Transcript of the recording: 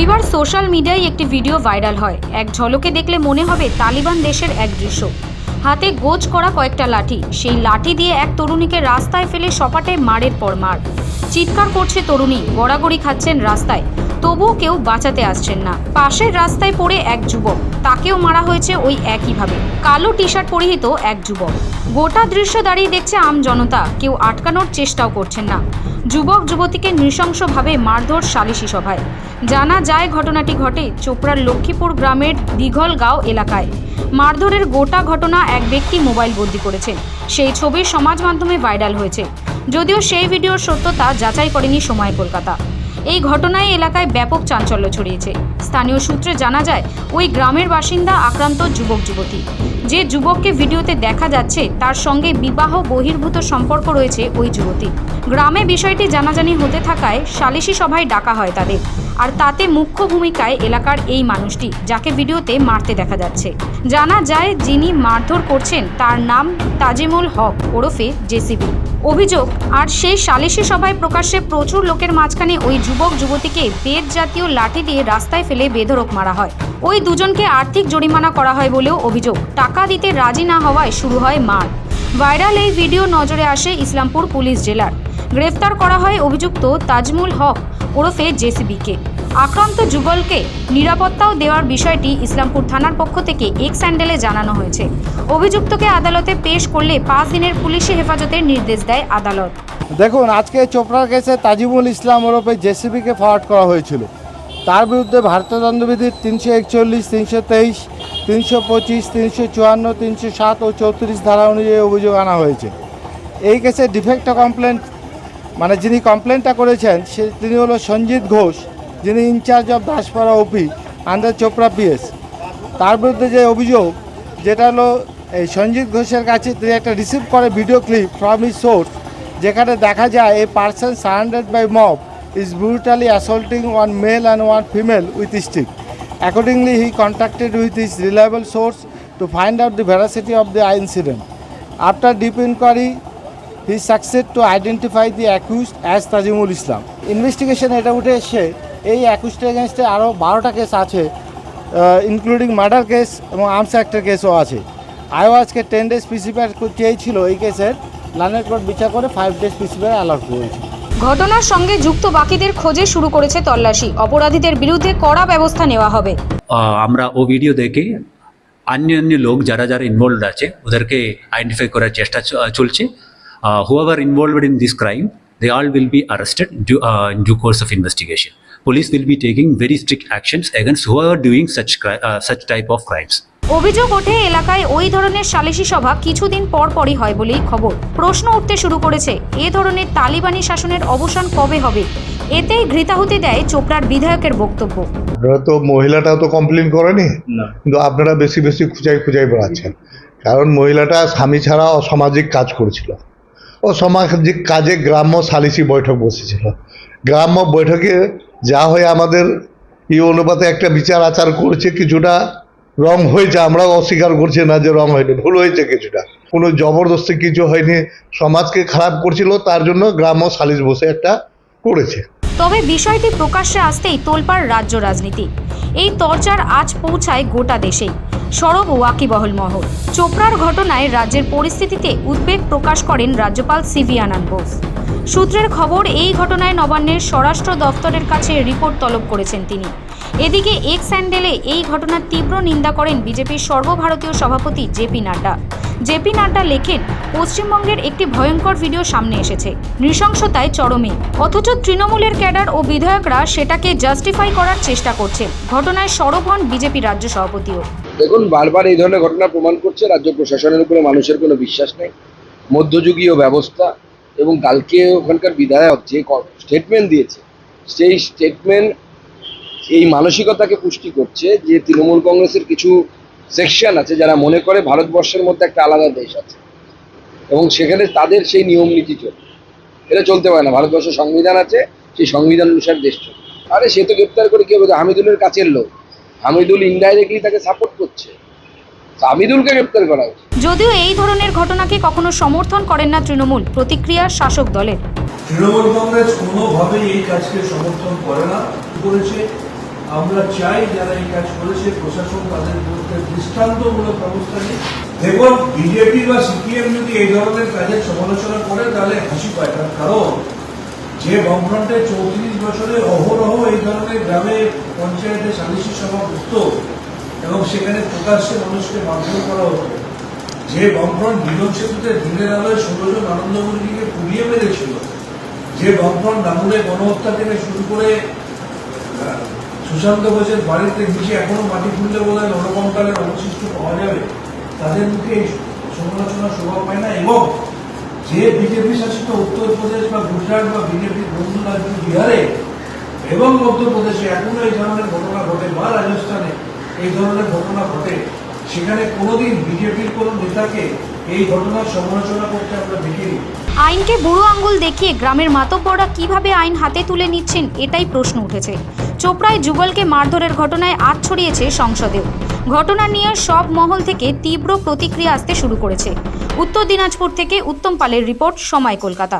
রবিবার সোশ্যাল মিডিয়ায় একটি ভিডিও ভাইরাল হয়। এক ঝলকে দেখলে মনে হবে তালিবান দেশের এক দৃশ্য। হাতে গোজ করা কয়েকটা লাঠি। সেই লাঠি দিয়ে এক তরুণীকে রাস্তায় ফেলে সপাটে মারের পর মার। চিৎকার করছে তরুণী, গড়াগড়ি খাচ্ছেন রাস্তায়। তবুও কেউ বাঁচাতে আসছেন না। পাশের রাস্তায় পড়ে এক যুবক। তাকেও মারা হয়েছে ওই একইভাবে। কালো টি শার্ট পরিহিত এক যুবক। গোটা দৃশ্য দাঁড়িয়ে দেখছে আম জনতা। কেউ আটকানোর চেষ্টাও করছেন না। যুবক যুবতীকে নৃশংসভাবে মারধর সালিশি সভায়। জানা যায় ঘটনাটি ঘটে চোপড়ার লক্ষ্মীপুর গ্রামের দিঘলগাঁও এলাকায়। মারধরের গোটা ঘটনা এক ব্যক্তি মোবাইল বন্দি করেছেন সেই ছবি সমাজ মাধ্যমে ভাইরাল হয়েছে। যদিও সেই ভিডিওর সত্যতা যাচাই করেনি সময় কলকাতা। এই ঘটনায় এলাকায় ব্যাপক চাঞ্চল্য ছড়িয়েছে। স্থানীয় সূত্রে জানা যায়, ওই গ্রামের বাসিন্দা আক্রান্ত যুবক যুবতী। যে যুবককে ভিডিওতে দেখা যাচ্ছে, তার সঙ্গে বিবাহ বহির্ভূত সম্পর্ক রয়েছে ওই যুবতী। গ্রামে বিষয়টি জানাজানি হতে থাকায় সালিশি সভায় ডাকা হয় তাদের। আর তাতে মুখ্য ভূমিকায় এলাকার এই মানুষটি, যাকে ভিডিওতে মারতে দেখা যাচ্ছে। জানা যায়, যিনি মারধর করছেন, তার নাম তাজিমুল হক ওরফে জেসিবি। অভিযোগ, আর সেই সালিশি সভায় প্রকাশ্যে প্রচুর লোকের মাঝখানে ওই যুবক যুবতীকে বেদ জাতীয় লাঠি দিয়ে রাস্তায় ফেলে বেধড়ক মারা হয়। ওই দুজনকে আর্থিক জরিমানা করা হয় বলেও অভিযোগ। টাকা দিতে রাজি না হওয়ায় শুরু হয় মার। ভাইরাল এই ভিডিও নজরে আসে ইসলামপুর পুলিশ জেলার। গ্রেফতার করা হয় অভিযুক্ত তাজমুল হক ওরফে জেসিবিকে। আক্রান্ত যুগলকে নিরাপত্তাও দেওয়ার বিষয়টি ইসলামপুর থানার পক্ষ থেকে এক স্যান্ডেলে জানানো হয়েছে। অভিযুক্তকে আদালতে পেশ করলে পাঁচ দিনের পুলিশি হেফাজতের নির্দেশ দেয় আদালত। দেখুন, আজকে চোপড়ার কেসে তাজিমুল ইসলাম ওরফে জেসিবিকে ফরওয়ার্ড করা হয়েছিল। তার বিরুদ্ধে ভারতীয় দণ্ডবিধির তিনশো একচল্লিশ, তিনশো তেইশ, তিনশো পঁচিশ, তিনশো চুয়ান্ন, তিনশো সাত ও চৌত্রিশ ধারা অনুযায়ী অভিযোগ আনা হয়েছে। এই কেসে ডিফেক্ট কমপ্লেন্ট মানে যিনি কমপ্লেনটা করেছেন, সে তিনি হলো সঞ্জিত ঘোষ, যিনি in charge of Daspara OP under Chopra PS তার বিরুদ্ধে যে অভিযোগ, যেটা হলো, এই সঞ্জিত ঘোষের কাছে তিনি একটা রিসিভ করে video clip from is source যেখানে দেখা যায় a person surrounded by mob is brutally assaulting one male and one female with stick accordingly he contacted with his reliable source to find out the veracity of the incident after deep inquiry he succeeded to identify the accused as Tajimul Islam investigation এটা উঠে এসে এই accused এগেনস্টে আরও বারোটা case আছে including murder case এবং arms অ্যাক্টের কেসও আছে। আয়ও আজকে টেন ডেজ পিসিপার চেয়েছিল এই কেসের লানের কোর্ট বিচার করে ফাইভ ডেজ পিসিপার অ্যালাউট করেছে। ঘটনার সঙ্গে যুক্ত বাকিদের খোঁজে শুরু করেছে তল্লাশি। অপরাধীদের বিরুদ্ধে কড়া ব্যবস্থা নেওয়া হবে। আমরা ও ভিডিও দেখে অন্য অন্য লোক যারা যারা ইনভলভড আছে ওদেরকে আইডেন্টিফাই করার চেষ্টা চ- চলছে whoever involved in this crime they all will be arrested in due course of investigation police will be taking very strict actions against whoever doing such such type of crimes অভিযোগ ওঠে এলাকায় ওই ধরনের সালিশি সভা কিছুদিন পর পরই হয় বলেই খবর। প্রশ্ন উঠতে শুরু করেছে এ ধরনের তালিবানি শাসনের অবসান কবে হবে? এতেই ঘৃতাহুতি দেয় চোপড়ার বিধায়কের বক্তব্য। আপনারা তো মহিলাটাও তো কমপ্লেন করেনি? কিন্তু আপনারা বেশি বেশি খুঁজাই খুঁজাই বেড়াচ্ছেন। কারণ মহিলাটা স্বামী ছাড়া অসামাজিক কাজ করেছিল। অসামাজিক কাজে গ্রাম্য সালিসি বৈঠক বসেছিল। গ্রাম্য বৈঠকে যা হয়ে আমাদের এই অনুপাতে একটা বিচার আচার করেছে, কিছুটা রং হয়েছে। আমরাও অস্বীকার করছি না যে রং হয়নি, ভুল হয়েছে কিছুটা। কোনো জবরদস্তি কিছু হয়নি, সমাজকে খারাপ করছিল, তার জন্য গ্রাম্য সালিশ বসে একটা করেছে। তবে বিষয়টি প্রকাশ্যে আসতেই তোলপাড় রাজ্য রাজনীতি। এই তরচার আজ পৌঁছায় গোটা দেশেই। সরব ওয়াকিবহল মহল। চোপড়ার ঘটনায় রাজ্যের পরিস্থিতিতে উদ্বেগ প্রকাশ করেন রাজ্যপাল সিভি আনন্দ বোস। সূত্রের খবর, এই ঘটনায় নবান্নের স্বরাষ্ট্র দফতরের কাছে রিপোর্ট তলব করেছেন তিনি। এদিকে এক স্যান্ডেলে এই ঘটনার তীব্র নিন্দা করেন বিজেপির সর্বভারতীয় সভাপতি জেপি নাড্ডা। জেপি নাড্ডা লেখেন, পশ্চিমবঙ্গের একটি ভয়ঙ্কর ভিডিও সামনে এসেছে। নৃশংসতায় চরমে। অথচ তৃণমূলের ক্যাডার ও বিধায়করা সেটাকে জাস্টিফাই করার চেষ্টা করছে ঘটনায় সরব হন বিজেপি রাজ্য সভাপতিও। দেখুন, বারবার এই ধরনের ঘটনা প্রমাণ করছে রাজ্য প্রশাসনের উপরে মানুষের কোনো বিশ্বাস নেই। মধ্যযুগীয় ব্যবস্থা এবং কালকে ওখানকার বিধায়ক যে স্টেটমেন্ট দিয়েছে, সেই স্টেটমেন্ট এই মানসিকতাকে পুষ্টি করছে যে তৃণমূল কংগ্রেসের কিছু সেকশন আছে যারা মনে করে ভারতবর্ষের মধ্যে একটা আলাদা দেশ আছে। এবং সেখানে তাদের সেই নিয়ম নীতি চলবে এটা চলতে পারে না ভারতবর্ষের সংবিধান আছে, সেই সংবিধান অনুসারে দেশ চলবে। আরে সে তো গ্রেপ্তার করে কি হবে? হামিদুলের কাছের লোক। হামিদুল ইনডাইরেক্টলি তাকে সাপোর্ট করছে। তো হামিদুলকে গ্রেপ্তার করা উচিত যদিও এই ধরনের ঘটনাকে কখনো সমর্থন করেন না তৃণমূল প্রতিক্রিয়া শাসক দলের। তৃণমূল কংগ্রেস কোনোভাবেই এই কাজকে সমর্থন করে না করেছে। আমরা চাই যারা এই কাজ করেছে প্রশাসন তাদের বিরুদ্ধে দৃষ্টান্তমূলক ব্যবস্থা নিয়ে দেখুন বিজেপি বা সিপিএম যদি এই ধরনের কাজের সমালোচনা করে তাহলে হাসি পায়। তার কারণ যে বামফ্রন্টে চৌত্রিশ বছরে অহরহ এই ধরনের গ্রামে পঞ্চায়েতে সালিশি সভা করত এবং সেখানে প্রকাশ্যে মানুষকে মারধর করা হতো। যে বামফ্রন্ট বিজন সেতুতে দিনের আলোয় ষোলো জন আনন্দমন্দিরকে পুড়িয়ে মেরেছিল, যে বামফ্রন্ট ডামুরে গণহত্যা থেকে শুরু করে সুশান্ত ঘোষের বাড়িতে নিচে এখনও মাটি খুললে বোধ হয় রণকঙ্কালের অবশিষ্ট পাওয়া যাবে, তাদের মুখে সমালোচনা শোভা পায় না এবং যে বিজেপি শাসিত উত্তরপ্রদেশ বা গুজরাট বা বিজেপির বন্ধু রাজ্য বিহারে এবং মধ্যপ্রদেশে এখনও এই ধরনের ঘটনা ঘটে বা রাজস্থানে এই ধরনের ঘটনা ঘটে, সেখানে কোনোদিন বিজেপির কোনো নেতাকে এই ঘটনার সমালোচনা করতে আমরা দেখিনি। আইনকে বুড়ো আঙ্গুল দেখিয়ে গ্রামের মাতব্বররা কীভাবে আইন হাতে তুলে নিচ্ছেন, এটাই প্রশ্ন উঠেছে। চোপড়ায় যুগলকে মারধরের ঘটনায় আজ ছড়িয়েছে সংসদেও। ঘটনা নিয়ে সব মহল থেকে তীব্র প্রতিক্রিয়া আসতে শুরু করেছে। উত্তর দিনাজপুর থেকে উত্তম পালের রিপোর্ট সময় কলকাতা।